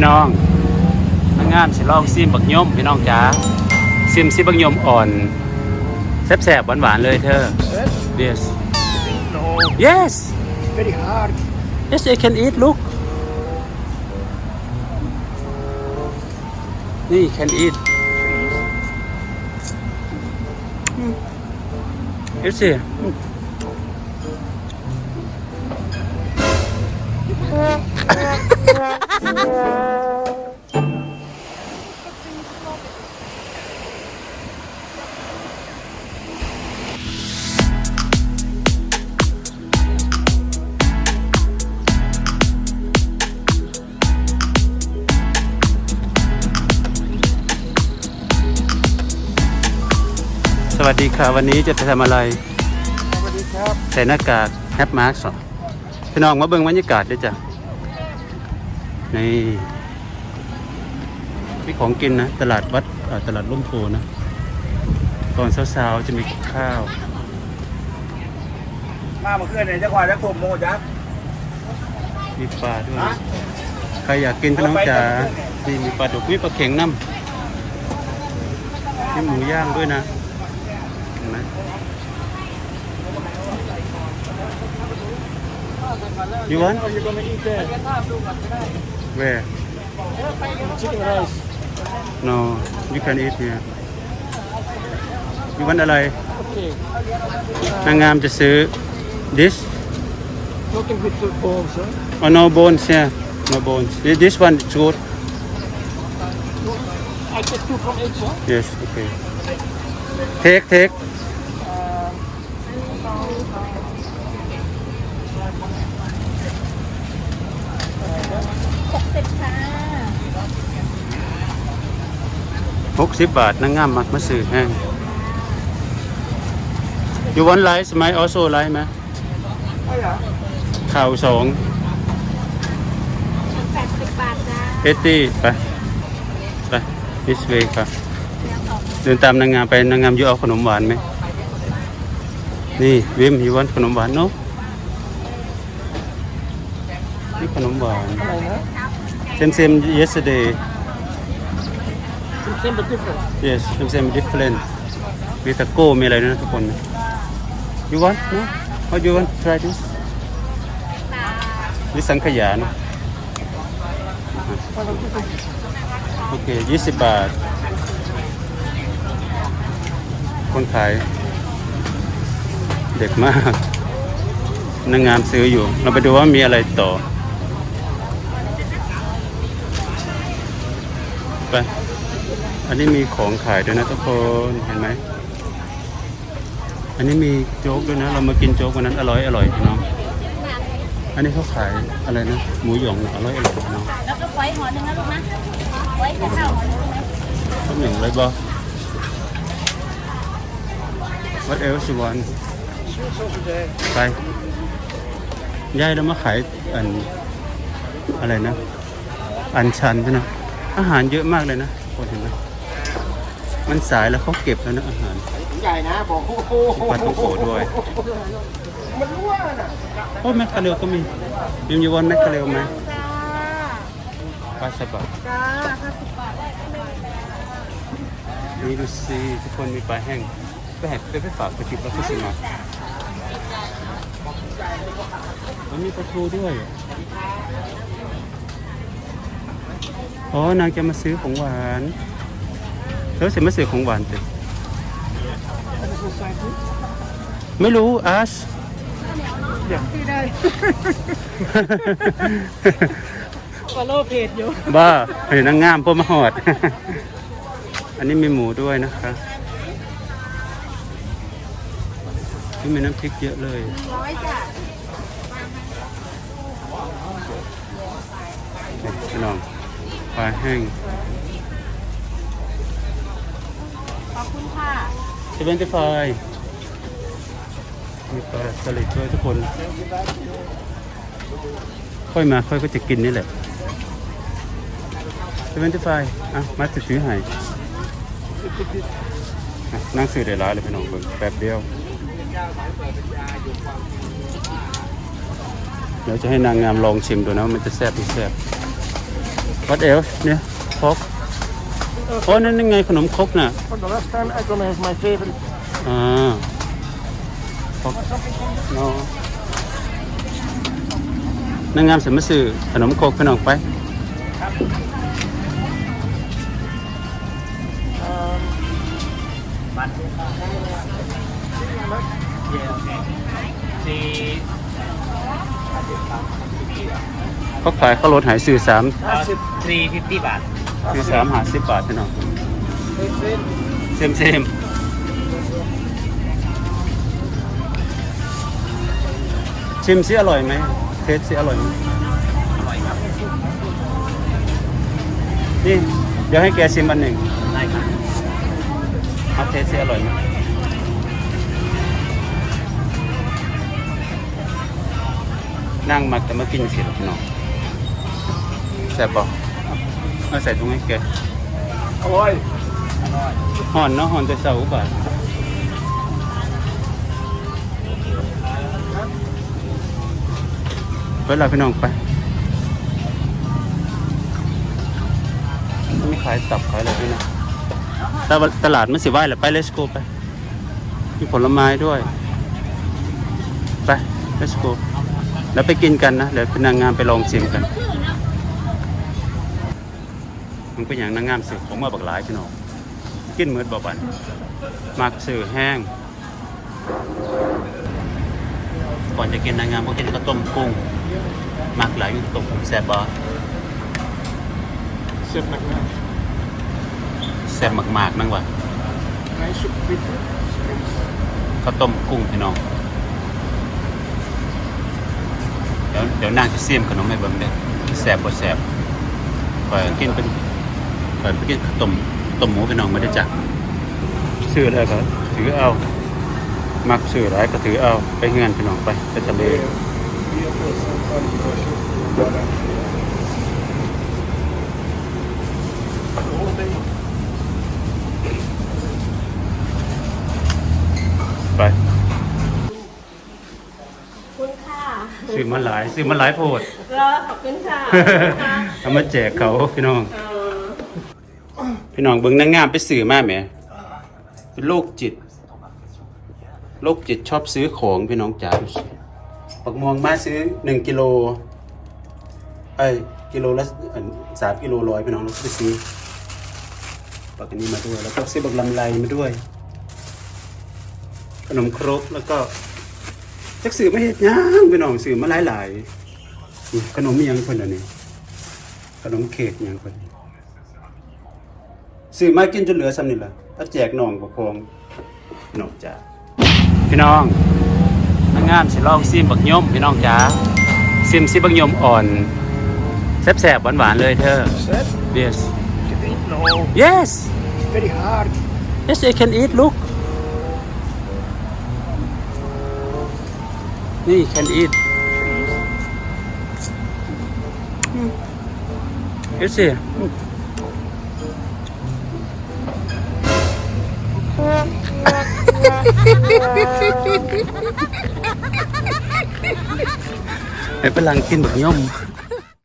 พี่น้องทางงานสิลองซิมบักยมพี่น้องจ๋าซิมซิบักยมอ่อนแซ่บๆหวานๆเลยเธอ yes No, yes very hard. yes I can eat look นี่ can eat you see สวัสดีค่ะ วันนี้จะไปทำอะไร สวัสดีครับใส่หน้ากากแฮปมาร์กพี่น้องมาเบิ่งบรรยากาศด้วยจ้ะนี่มีของกินนะ ตลาดวัดเอ่อตลาดร่มโพนะ ตอนเช้าๆจะมีกับข้าว มาเมื่อคืนเนี่ยจะกว่าจะกลมโมจักมีปลาด้วย ใครอยากกินพี่น้องจ๋านี่มีปลาดุกมีปลาเข็งน้ำมีหมูย่างด้วยนะ ยูวัน Are you gonna eat there? where Chicken rice. no you can eat here you want อะไร Okay. นางงามจะซื้อ this Nothing with the bones, huh? oh no bones yeah no bones this one is good I get two from each, huh? yes okay take take หกสิบบาทนางงามมักมาซื้อแห้ง you want rice ไหม also rice ไหม Oh yeah. ข่าวสองแปดสิบบาทจ้าเอตี้ไป ไป this way ครับเดินตามนางงามไปนางงามอยู่เอาขนมหวานไหม นี่วิม you want ขนมหวานเนาะนี่ขนมหวานอะไรนะ same same yesterday Same but different. yes same same different มีตะโก้มีอะไรนะทุกคน you want no how you want try this นี่สังขยานะโอเคยี่สิบบาท คนขาย เด็กมากนางงามซื้ออยู่ เราไปดูว่ามีอะไรต่อ ไป อันนี้มีของขายด้วยนะทุกคนเห็นไหมอันนี้มีโจ๊กด้วยนะ เรามากินโจ๊กวันนั้นอร่อยอร่อยพี่น้องอันนี้เขาขายอะไรนะหมูหยองอร่อยอร่อยพี่น้องแล้วก็ไว้ห่อหนึ่งนะลูกนะไว้แค่ข้าวห่อหนึ่งนะต้มหนึ่งเลยบอ What else you want Sweets over there. ไปยายเรามาขายอันอะไรนะ อันชันใช่ไหมอาหารเยอะมากเลยนะคนเห็นไหม มันสายแล้วเขาเก็บแล้วนะอาหารใหญ่นะบอกโอ้โหปลาท่องโกด้วย มันรั่วน่ะโอ้แมคคาเรลก็มียิมยูวันแมคคาเรลไหมจ้าปลาสบะจ้าห้าสิบบาทนี่ดูสิทุกคนมีปลาแห้งไปแหกไปไปฝากไปจิบแล้วก็สิมามันมีปลาทูด้วยอ๋อนางจะมาซื้อของหวาน เธอเสร็จมาซื้อของหวานเต็ม That is exciting. ไม่รู้อาชที่ได้ follow page อยู่บ้าเห็นนางงามพวกมาหอด อันนี้มีหมูด้วยนะคะนี่มีน้ำพริกเยอะเลยร้อยจ้ะนี่พี่น้องปลาแห้ง ข อบคุณค่ะเซเว่นตี้ไฟมีปลาสลิดด้วยทุกคน ค่อยมาค่อยก็จะกินนี่แหละเซเว่นตี้ไฟอะมาจะซื้อให้นั่งซื้อได้หลายเลยพี่น้องเบิ่งแป๊บเดียว เดี๋ยวจะให้นางงามลองชิมดูนะมันจะแซ่บหรือแซ่บ What else เนี่ยครก โอ้นั่นนั่นไงขนมครกน่ะ For the last time, Eggman is my favorite. อ่าครกเนาะนางงามสมาสื่อขนมครกพี่น้องไป เขาขายข้าวรถหายสื่อสาม That's it. 350 baht. สื่อสามหาสิบบาทพี่น้องเซมเซมชิมสิอร่อยไหมเทสสิอร่อยไหมอร่อยครับ นี่ เดี๋ยวให้แกชิมอันหนึ่งได้ครับเอาเทสสิอร่อยไหมนั่งมาแต่มากินสิหรอกพี่น้องแซ่บบอก เอาใส่ตรงให้แก Oi. ห่อนเนาะห่อนแต่เสาบาทไปลาพี่น้องไปมีขายตับขายอะไรด้วยนะตลาดตลาดมันสิไหวแหละไป let's go ไป มีผลไม้ด้วย ไป let's go แล้วไปกินกันนะ เดี๋ยวเป็นนางงามไปลองชิมกัน มัน เป็นอย่างนางงามสิผมมาบักหลายพี่น้องกินเหมือนบ่บันมักสื่อแห้ง ก่อนจะกินนางงามก็กินข้าวต้มกุ้งมักหลายอยู่ข้าวต้มกุ้งแซ่บบ่ Sip McMahon. แซ่บมากๆนั่งว่ะ Nice soup with ข้าวต้มกุ้งพี่น้องเดี๋ยวเดี๋ยวนางจะเสียมขนมให้เบิ่งเด้อแซ่บบ่แซ่บข่อยกินเป็น ข่อยไปกินข้าวต้มต้มหมูพี่น้องไม่ได้จักซื้อแล้วก็ถือเอา มักซื้อหลายก็ถือเอาไปเฮือนพี่น้องไปไปทะเลไปคุณค่ะซื้อมาหลายซื้อมาหลายโพดรอขอบคุณค่ะเอามาแจกเขาพี่น้องเออ พี่น้องเบิ่งนางงามไปซื้อมาแหมเป็นโรคจิตโรคจิตชอบซื้อของพี่น้องจ๋าปักม่วงมาซื้อหนึ่งกิโลเอ้ยกิโลละสามกิโลร้อยพี่น้องเราไปซื้อปักอันนี้มาด้วย แล้วก็ซื้อบักลำไยมาด้วย ขนมครกแล้วก็จักซื้อไม่เห็ดหย่างพี่น้องซื้อมาหลายหลายๆขนมยังคนอันนี้ขนมเค้กยังคนนี้ ซื้อมากินจนเหลือซ้ำนี่ละถ้าแจกน้องประพองน้องจ้าพี่น้องนางงามสิลองซิมบักยมพี่น้องจ้าซิมซิบักยมอ่อนแซ่บๆหวานๆเลยเธอ Set. yes Can eat? No. yes Very hard. yes I can eat look นี่ can eat you see ไอ้พ